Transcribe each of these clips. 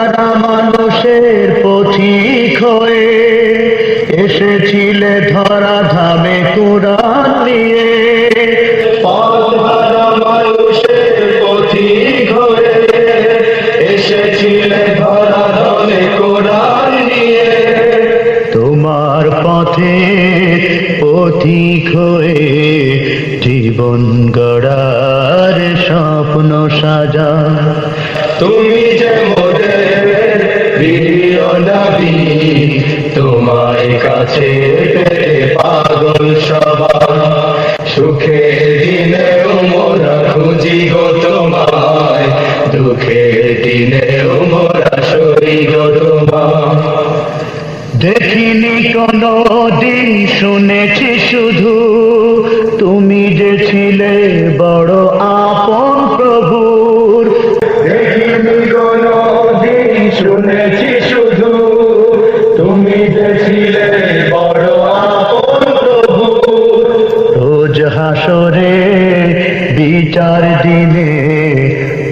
হারা মানুষের পথিক হয়ে এসেছিলে ধরা ধামে কোরআন নিয়ে। তোমার পথে পথিক হয়ে জীবন গড়ার স্বপ্ন সাজা। তুমি যে মোদের প্রিয় তোমার কাছে পাগল সবাই সুখের দিনে মোরা খুঁজি গো তোমায়। দুঃখের দিনে মোরা সরি গো দেখিনি কোনো দিন, শুনেছি শুধু। তুমি যে ছিলে বড় আপন বিচার দিনে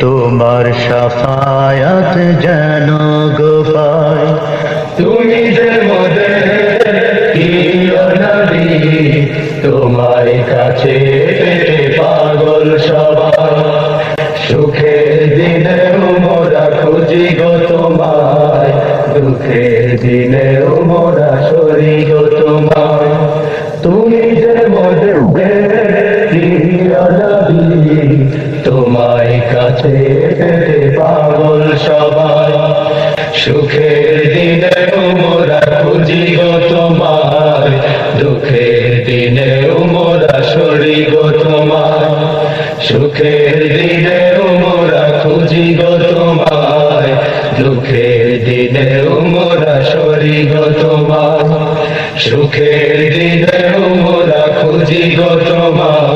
তোমার সাফায়াত যেন গোপায় তুমি যে তোমার কাছে পেতে পাগল সবাই। সুখের দিনে মোরা খুঁজি গো তোমায়, দুঃখের দিনে মোরা সরি গো তোমায়। তুমি তোমায় কাছে পাগল সবাই। সুখের দিনে মোরা খুঁজি গো তোমার। দুঃখের দিনে মোরা সরি গো তোমার। সুখের দিনে মোরা খুঁজি গো তোমার। দুঃখের দিনে মোরা সরি গো তোমার। সুখের দিনে মোরা খুঁজি গো তোমার।